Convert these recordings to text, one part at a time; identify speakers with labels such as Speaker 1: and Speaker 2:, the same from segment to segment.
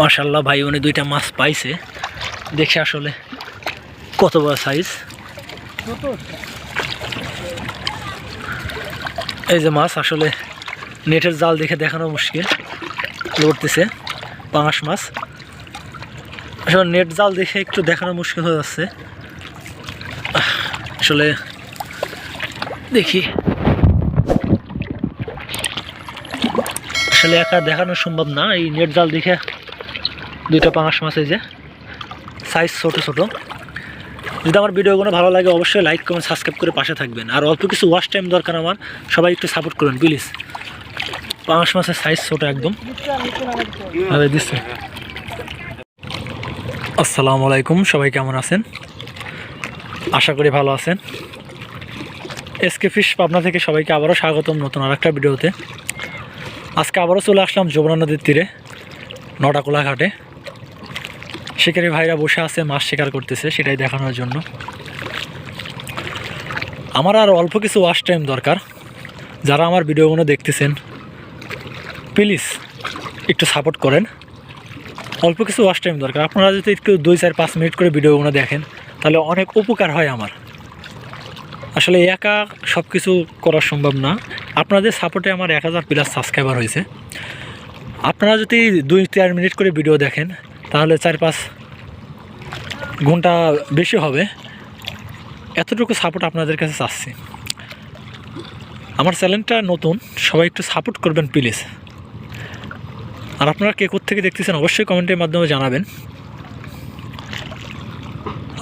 Speaker 1: মাশাল্লাহ ভাই, উনি দুইটা মাছ পাইছে। দেখে আসলে কত বড় সাইজ এই যে মাছ আসলে নেটের জাল দেখে দেখানো মুশকিল। লড়তেছে পাঙাশ মাছ। আসলে নেট জাল দেখে একটু দেখানো মুশকিল হয়ে যাচ্ছে। আসলে দেখি। আসলে একা দেখানো সম্ভব না, এই নেট জাল দেখে দুইটা পাঙাশ মাছ এই যে সাইজ ছোট ছোট। যদি আমার ভিডিওগুলো ভালো লাগে, অবশ্যই লাইক কমেন্ট সাবস্ক্রাইব করে পাশে থাকবেন। আর অল্প কিছু ওয়াশ টাইম দরকার আমার, সবাই একটু সাপোর্ট করুন প্লিজ পাঙাশ মাছের সাইজ ছোট একদম। আসসালামু আলাইকুম, সবাই কেমন আছেন? আশা করি ভালো আছেন। এসকে ফিশ পাবনা থেকে সবাইকে আবারও স্বাগতম নতুন আর একটা ভিডিওতে। আজকে আবারও চলে আসলাম যমুনা নদীর তীরে, নটাকোলা ঘাটে। শিকারি ভাইরা বসে আছে, মাছ শিকার করতেছে, সেটাই দেখানোর জন্য। আমার আর অল্প কিছু ওয়াশ টাইম দরকার। যারা আমার ভিডিওগুলো দেখতেছেন প্লিজ একটু সাপোর্ট করেন। অল্প কিছু ওয়াশ টাইম দরকার। আপনারা যদি একটু দুই চার পাঁচ মিনিট করে ভিডিওগুলো দেখেন, তাহলে অনেক উপকার হয় আমার। আসলে একা সব কিছু করা সম্ভব না। আপনাদের সাপোর্টে আমার এক হাজার প্লাস সাবস্ক্রাইবার হয়েছে। আপনারা যদি দুই চার মিনিট করে ভিডিও দেখেন তাহলে চার পাঁচ ঘণ্টা বেশি হবে। এতটুকু সাপোর্ট আপনাদের কাছে চাচ্ছি। আমার চ্যানেলটা নতুন, সবাই একটু সাপোর্ট করবেন প্লিজ আর আপনারা কে থেকে দেখতেছেন অবশ্যই কমেন্টের মাধ্যমে জানাবেন।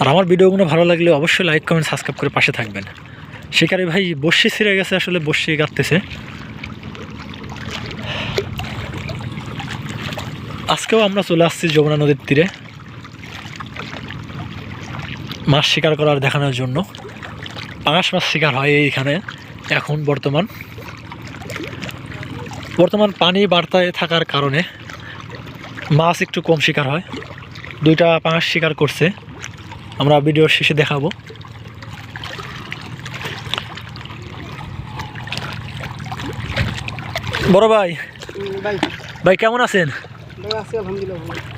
Speaker 1: আর আমার ভিডিওগুলো ভালো লাগলে অবশ্যই লাইক কমেন্ট সাবস্ক্রাইব করে পাশে থাকবেন। শিকারি ভাই বসি ছিঁড়ে গেছে, আসলে বসি গাঁততেছে। আজকেও আমরা চলে আসছি যমুনা নদীর তীরে। মাছ শিকার করার দেখানোর জন্য। পাঙাশ মাছ শিকার হয় এইখানে এখন বর্তমান। বর্তমান পানি বার্তায় থাকার কারণে মাছ একটু কম শিকার হয়। দুইটা পাঙাশ শিকার করছে। আমরা ভিডিওর শেষে দেখাবো। বড় ভাই।
Speaker 2: ভাই।
Speaker 1: ভাই কেমন আছেন?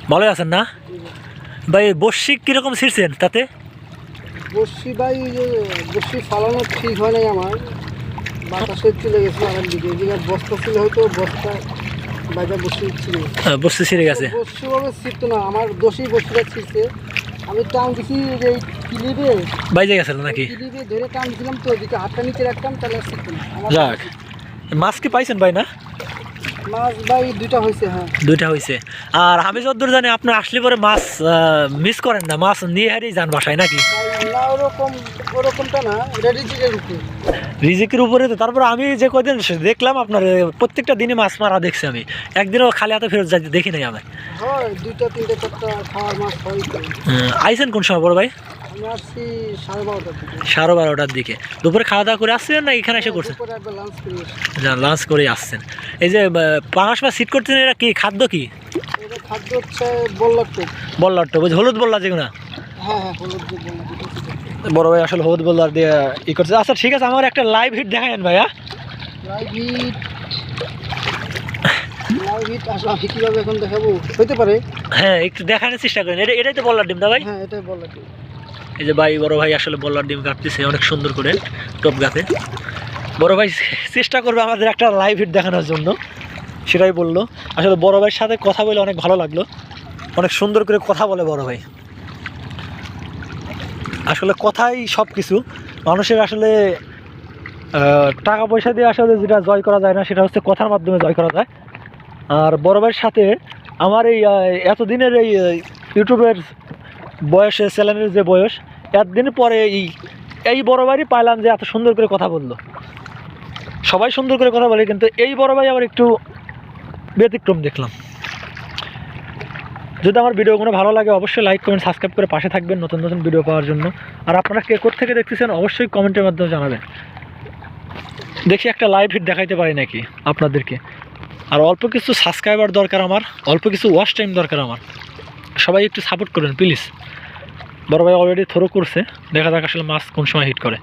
Speaker 1: ভালোই আছেন না? ভাই বর্ষিক কীরকম ছিঁড়ছেন তাতে?
Speaker 2: ভাই ফালানো ঠিক হয় নাই আমার। বাতাসে চলে গেছে আমার দিকে। এদিকে বস্তা ছিল হয়তো বস্তা বাইরে বসি
Speaker 1: হ্যাঁ, ছিঁড়ে গেছে।
Speaker 2: না। আমার দোষী বসিটা ছিটছে আমি টান দিছি যে এই কিলিবে
Speaker 1: বাইজে গেছিল নাকি?
Speaker 2: কিলিবে ধরে টান দিছিলাম তো এদিকে হাতটা নিচে রাখতাম তাহলে ছিটতো না।
Speaker 1: যাক। মাছ কি পাইছেন ভাই না?
Speaker 2: মাছ ভাই দুইটা হয়েছে হ্যাঁ।
Speaker 1: দুইটা হয়েছে আর আমি যতদূর জানি আপনার আসলে পরে মাছ মিস করেন না মাছ নিয়ে হারিয়ে যান বাসায় নাকি?
Speaker 2: না ওরকম ওরকমটা না রেডি চিকের উপরে
Speaker 1: রিজিকের উপরে তো তারপর আমি যে কদিন দেখলাম আপনার প্রত্যেকটা দিনে মাছ মারা দেখছি আমি। একদিনও খালি হাতে ফেরত যাইতে দেখি নাই আমি।
Speaker 2: হয় দুইটা তিনটা চারটা খাওয়ার মাছ হয় তো।
Speaker 1: কোন সময় বড় ভাই?
Speaker 2: সাড়ে বারোটার দিকে।
Speaker 1: দুপুরে খাওয়া দাওয়া করে আসছেন না এখানে এসে করছেন?
Speaker 2: দুপুরে লাঞ্চ করে
Speaker 1: করে আসছেন। এই যে পাঙাশ মাছ সিট করতেছেন এটা কি খাদ্য কি?
Speaker 2: খাদ্য হচ্ছে বললার টোপ।
Speaker 1: হলুদ বল্লা যেগুলো?
Speaker 2: হ্যাঁ হ্যাঁ।
Speaker 1: বড় ভাই আসলে হলুদ বল্লার দিয়ে ই করছে। আচ্ছা ঠিক আছে আমার একটা লাইভ হিট দেখায়েন ভাইয়া।
Speaker 2: লাইভ হিট লাইভ হিট আসলে আমি কীভাবে এখন দেখাবো? হইতে পারে।
Speaker 1: হ্যাঁ একটু দেখানোর চেষ্টা করেন। এটা এটাই তো বল্লার ডিম না ভাই?
Speaker 2: হ্যাঁ এটাই বললার টোপ
Speaker 1: এই যে ভাই, বড় ভাই আসলে বল্লার ডিম কাটতেছে, অনেক সুন্দর করে, টপ গাছে। বড় ভাই, চেষ্টা করবে আমাদের একটা লাইভ হিট দেখানোর জন্য। সেটাই বলল। আসলে বড় ভাইয়ের সাথে কথা বলে অনেক ভালো লাগল। অনেক সুন্দর করে কথা বলে বড় ভাই। আসলে কথাই সব কিছু মানুষের আসলে টাকা পয়সা দিয়ে আসলে যেটা জয় করা যায় না, সেটা হচ্ছে কথার মাধ্যমে জয় করা যায়। আর বড় ভাইয়ের সাথে আমার এই এতদিনের এই ইউটিউবের বয়সে চ্যানেলের যে বয়স একদিন পরে এই এই বড় ভাইই পাইলাম যে এত সুন্দর করে কথা বলল। সবাই সুন্দর করে কথা বলে, কিন্তু এই বড় ভাই আবার একটু ব্যতিক্রম দেখলাম। যদি আমার ভিডিওগুলো ভালো লাগে, অবশ্যই লাইক কমেন্ট সাবস্ক্রাইব করে পাশে থাকবেন নতুন নতুন ভিডিও পাওয়ার জন্য। আর আপনারা কে থেকে দেখতেছেন, অবশ্যই কমেন্টের মাধ্যমে জানাবেন। দেখি একটা লাইভ হিট দেখাইতে পারি নাকি আপনাদেরকে। আর অল্প কিছু সাবস্ক্রাইবার দরকার আমার, অল্প কিছু ওয়াচ টাইম দরকার আমার। সবাই একটু সাপোর্ট করবেন প্লিজ বড় ভাই অলরেডি থ্রো করছে। দেখা যাক আসলে মাছ কোন সময় হিট করে।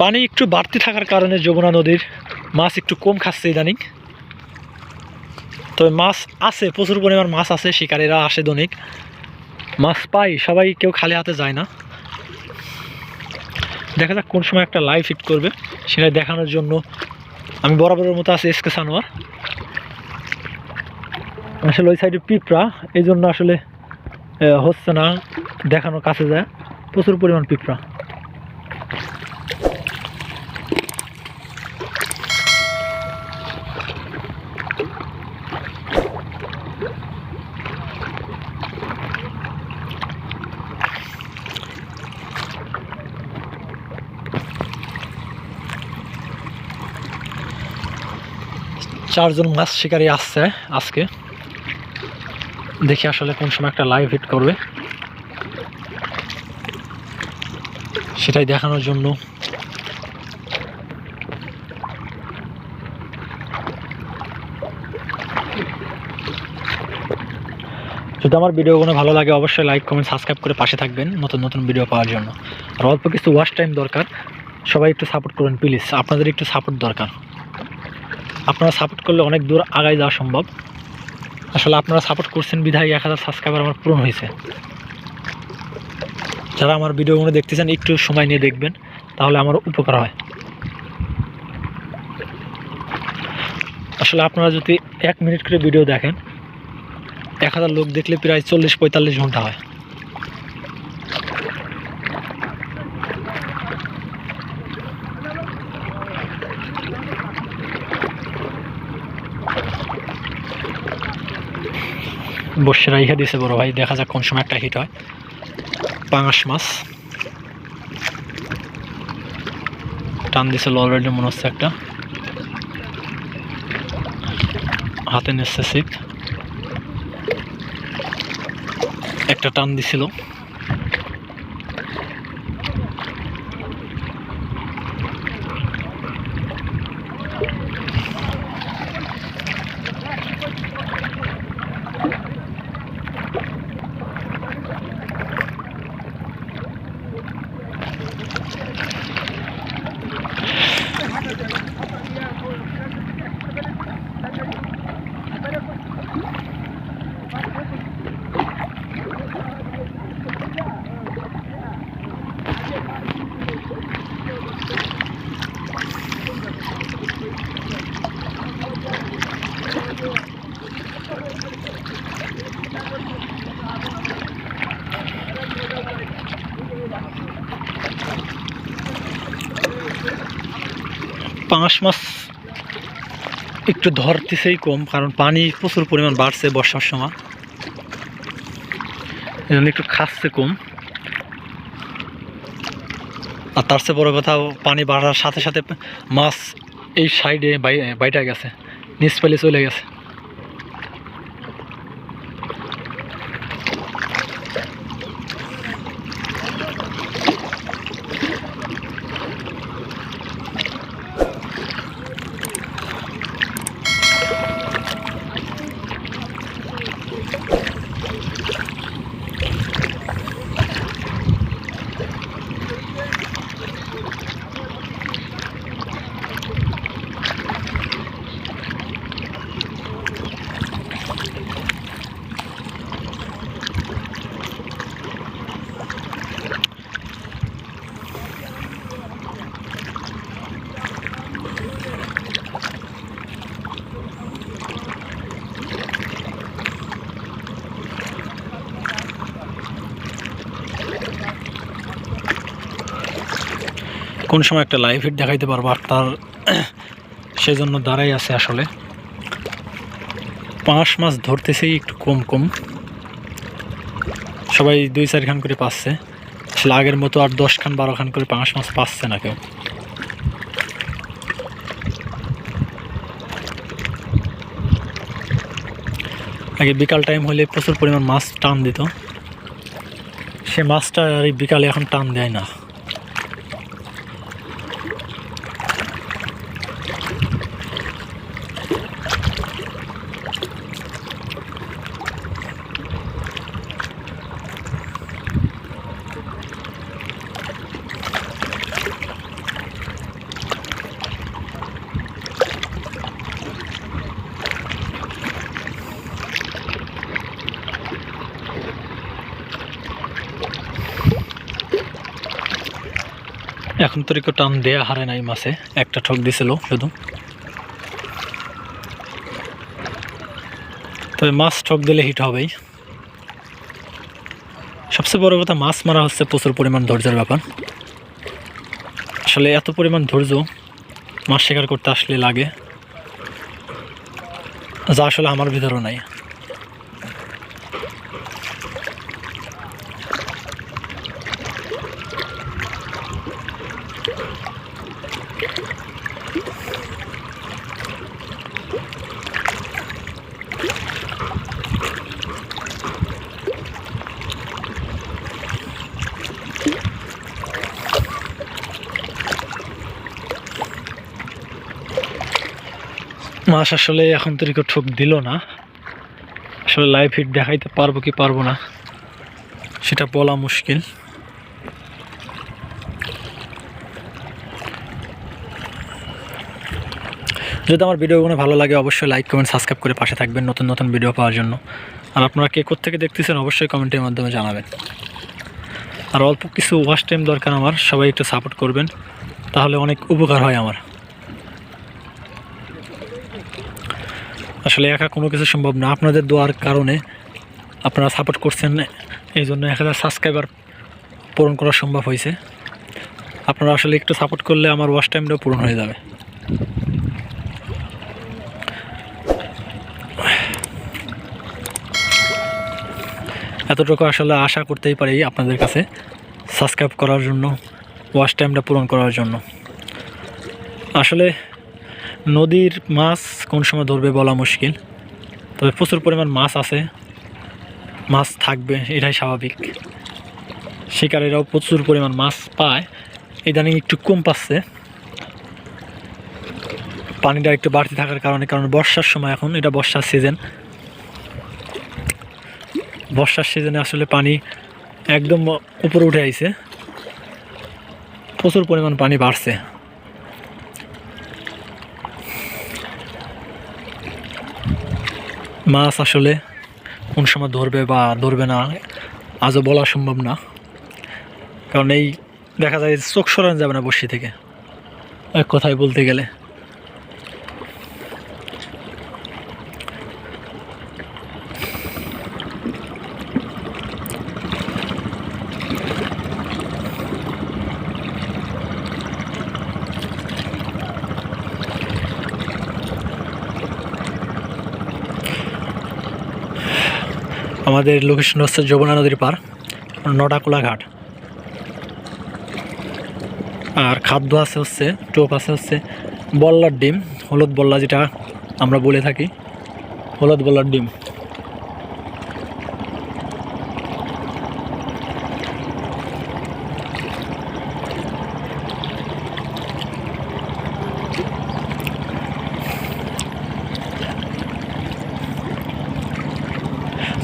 Speaker 1: পানি একটু বাড়তি থাকার কারণে যমুনা নদীর মাছ একটু কম খাচ্ছে ইদানিং। তবে মাছ আছে, প্রচুর পরিমাণ মাছ আছে, শিকারীরা আসে দৈনিক। মাছ পাই, সবাই কেউ খালি হাতে যায় না। দেখা যাক কোন সময় একটা লাইভ হিট করবে, সেটা দেখানোর জন্য। আমি বরাবরের মতো আছি এসকে সানোয়ার। আসলে ওই সাইডে পিঁপড়া এই জন্য আসলে হচ্ছে না দেখানোর কাছে যায়। প্রচুর পরিমাণ পিঁপড়া। চারজন মাছ শিকারী আসছে আজকে। দেখি আসলে কোন সময় একটা লাইভ হিট করবে। সেটাই দেখানোর জন্য। যদি আমার ভিডিওগুলো ভালো লাগে, অবশ্যই লাইক কমেন্ট সাবস্ক্রাইব করে পাশে থাকবেন নতুন নতুন ভিডিও পাওয়ার জন্য। আর অল্প কিছু ওয়াচ টাইম দরকার। সবাই একটু সাপোর্ট করবেন প্লিজ আপনাদের একটু সাপোর্ট দরকার। আপনারা সাপোর্ট করলে অনেক দূর আগায় যাওয়া সম্ভব। আসলে আপনারা সাপোর্ট করছেন বিধায় এক হাজার সাবস্ক্রাইবার আমার পূরণ হয়েছে। যারা আমার ভিডিওগুলো চান একটু সময় নিয়ে দেখবেন, তাহলে আমার উপকার হয়। আসলে আপনারা যদি এক মিনিট করে ভিডিও দেখেন, এক হাজার লোক দেখলে প্রায় চল্লিশ পঁয়তাল্লিশ ঘণ্টা হয়। বসে রাইখা দিছে বড় ভাই, দেখা যাক কোন সময় একটা হিট হয়। পাঙাশ মাছ। টান দিছিল অলরেডি মনে হচ্ছে একটা। হাতে নিচ্ছে শিখ একটা টান দিছিল। পাঙাশ মাছ একটু ধরতেছেই কম, কারণ পানি প্রচুর পরিমাণ বাড়ছে বর্ষার সময়। এজন্য একটু খাচ্ছে কম। আর তার চেয়ে বড় কথা পানি বাড়ার সাথে সাথে মাছ এই সাইডে বাইটা গেছে, নিচ পেলে চলে গেছে। কোন সময় একটা লাইভ হিট দেখাইতে পারব আর তার সেই জন্য দাঁড়াই আছে আসলে। পাঁচ মাস ধরতেছেই একটু কম কম। সবাই দুই চার খান করে পাচ্ছে। আসলে আগের মতো আর দশ খান, বারো খান করে পাঁচ মাছ পাচ্ছে না কেউ। আগে বিকাল টাইম হলে প্রচুর পরিমাণ মাছ টান দিত। সে মাছটা আর বিকালে এখন টান দেয় না। একটু টান দেয়া হারে নাই মাছে। একটা ঠক দিছিল শুধু। তবে মাছ ঠক দিলে হিট হবেই। সবচেয়ে বড় কথা, মাছ মারা হচ্ছে প্রচুর পরিমাণ ধৈর্যের ব্যাপার। আসলে এত পরিমাণ ধৈর্য মাছ শিকার করতে আসলে লাগে, যা আসলে আমার ভিতরেও নাই। মাছ আসলে এখন তো কেউ ঠোক দিল না। আসলে লাইভ হিট দেখাইতে পারব কি পারব না, সেটা বলা মুশকিল। যদি আমার ভিডিওগুলো ভালো লাগে, অবশ্যই লাইক কমেন্ট সাবস্ক্রাইব করে পাশে থাকবেন নতুন নতুন ভিডিও পাওয়ার জন্য। আর আপনারা কে থেকে দেখতেছেন, অবশ্যই কমেন্টের মাধ্যমে জানাবেন। আর অল্প কিছু ওয়াশ টাইম দরকার আমার, সবাই একটু সাপোর্ট করবেন, তাহলে অনেক উপকার হয় আমার। আসলে একা কোনো কিছু সম্ভব না। আপনাদের দোয়ার কারণে আপনারা সাপোর্ট করছেন এই জন্য এক হাজার সাবস্ক্রাইবার পূরণ করা সম্ভব হয়েছে। আপনারা আসলে একটু সাপোর্ট করলে আমার ওয়াশ টাইমটাও পূরণ হয়ে যাবে। এতটুকু আসলে আশা করতেই পারি আপনাদের কাছে সাবস্ক্রাইব করার জন্য ওয়াশ টাইমটা পূরণ করার জন্য। আসলে নদীর মাছ কোন সময় ধরবে বলা মুশকিল, তবে প্রচুর পরিমাণ মাছ আছে, মাছ থাকবে, এটাই স্বাভাবিক। শিকারীরাও প্রচুর পরিমাণ মাছ পায়, ইদানিং একটু কম পাচ্ছে। পানিটা একটু বাড়তি থাকার কারণে, কারণ বর্ষার সময় এখন, এটা বর্ষার সিজন বর্ষার সিজনে আসলে পানি একদম উপরে উঠে আইছে। প্রচুর পরিমাণ পানি বাড়ছে। মাছ আসলে কোন সময় ধরবে বা ধরবে না, আজও বলা সম্ভব না। কারণ এই দেখা যায় চোখ সরানো যাবে না বসি থেকে। এক কথায় বলতে গেলে। আমাদের লোকেশন হচ্ছে যমুনা নদীর পার নটাকুলা ঘাট আর খাদ্য আছে হচ্ছে, টোপ আছে হচ্ছে বল্লার ডিম, হলুদ বল্লা যেটা আমরা বলে থাকি, হলুদ বল্লার ডিম।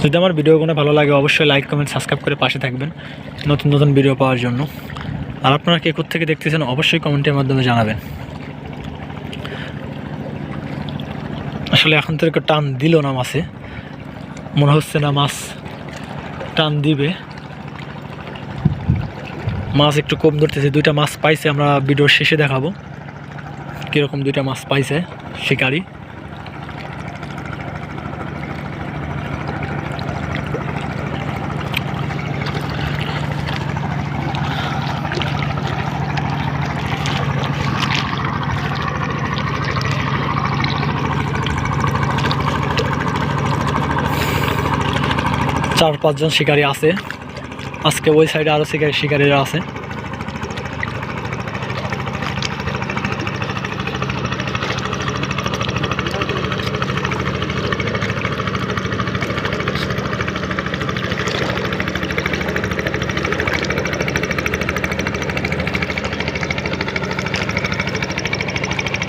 Speaker 1: যদি আমার ভিডিওগুলো ভালো লাগে, অবশ্যই লাইক কমেন্ট সাবস্ক্রাইব করে পাশে থাকবেন নতুন নতুন ভিডিও পাওয়ার জন্য। আর আপনারা কে থেকে দেখতেছেন, অবশ্যই কমেন্টের মাধ্যমে জানাবেন। আসলে এখন তো একটু টান দিল না মাছে। মনে হচ্ছে না মাছ টান দিবে। মাছ একটু কম ধরতেছে, দুইটা মাছ পাইছে, আমরা ভিডিওর শেষে দেখাবো। কীরকম দুইটা মাছ পাইছে শিকারি। চার পাঁচজন শিকারী আছে। আজকে ওই সাইডে আরও শিকারী শিকারীরা আছে।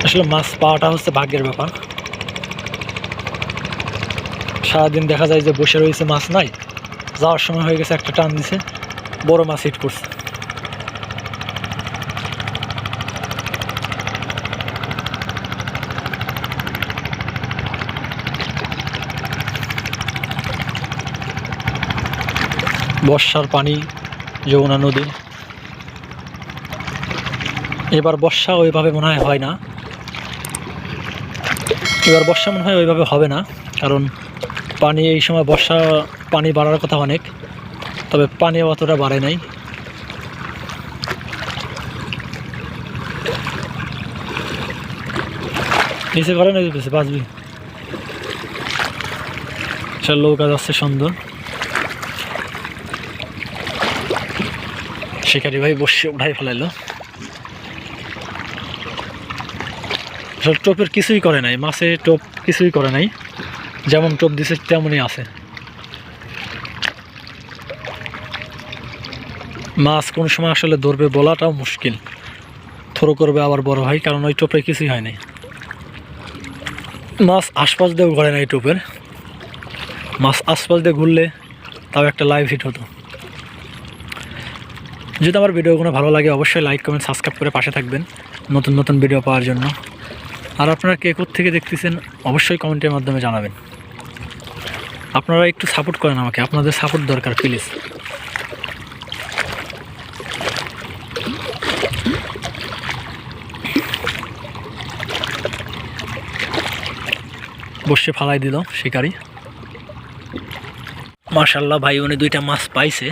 Speaker 1: আসলে মাছ পাওয়াটা হচ্ছে ভাগ্যের ব্যাপার। সারাদিন দেখা যায় যে বসে রয়েছে, মাছ নাই। যাওয়ার সময় হয়ে গেছে, একটা টান দিছে, বড় মাছ হিট করছে। বর্ষার পানি, যমুনা নদী। এবার বর্ষা ওইভাবে মনে হয় হয় না। এবার বর্ষা মনে হয় ওইভাবে হবে না, কারণ পানি এই সময় বর্ষা পানি বাড়ার কথা অনেক, তবে পানি অতটা বাড়ে নাই। নিচে করে না দিতেছে বাঁচবি। সে লোক যাচ্ছে সুন্দর। শিকারি ভাই বসে উঠাই ফেলাইলো। আসলে টোপের কিছুই করে নাই, মাছে টোপ কিছুই করে নাই, যেমন টোপ দিছে তেমনই আছে। মাছ কোন সময় আসলে ধরবে বলাটাও মুশকিল, থ্রো করবে আবার বড় ভাই কারণ ওই টোপে কিছুই হয় নাই। মাছ আশপাশ দিয়েও ঘরে নাই টোপের, মাছ আশপাশ দিয়ে ঘুরলে তাও একটা লাইভ হিট হতো। যদি আমার ভিডিওগুলো ভালো লাগে, অবশ্যই লাইক কমেন্ট সাবস্ক্রাইব করে পাশে থাকবেন নতুন নতুন ভিডিও পাওয়ার জন্য। আর আপনারা কে থেকে দেখতেছেন, অবশ্যই কমেন্টের মাধ্যমে জানাবেন। আপনারা একটু সাপোর্ট করেন আমাকে, আপনাদের সাপোর্ট দরকার প্লিজ বসে ফালাই দিল শিকারি। মার্শাল্লাহ ভাই, উনি দুইটা মাছ পাইছে।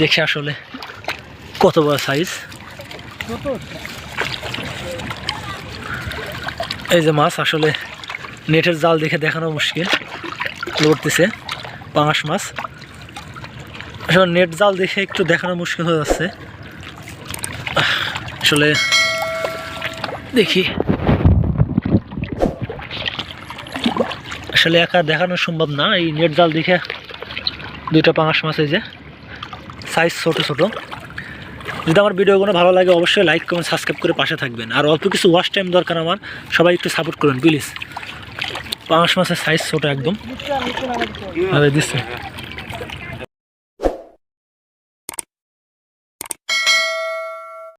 Speaker 1: দেখে আসলে কত বড় সাইজ এই যে মাছ আসলে নেটের জাল দেখে দেখানো মুশকিল। লড়তেছে পাঙাশ মাছ। আসলে নেট জাল দেখে একটু দেখানো মুশকিল হয়ে যাচ্ছে। আসলে দেখি। আসলে একা দেখানো সম্ভব না, এই নেট জাল দেখে দুইটা পাঙাশ মাছ এই যে, সাইজ ছোট ছোট। যদি আমার ভিডিওগুলো ভালো লাগে অবশ্যই লাইক কমেন্ট সাবস্ক্রাইব করে পাশে থাকবেন। আর অল্প কিছু ওয়াশ টাইম দরকার আমার সবাই একটু সাপোর্ট করবেন প্লিজ পাঁচ মাসের সাইজ ছোটো একদম। দিচ্ছে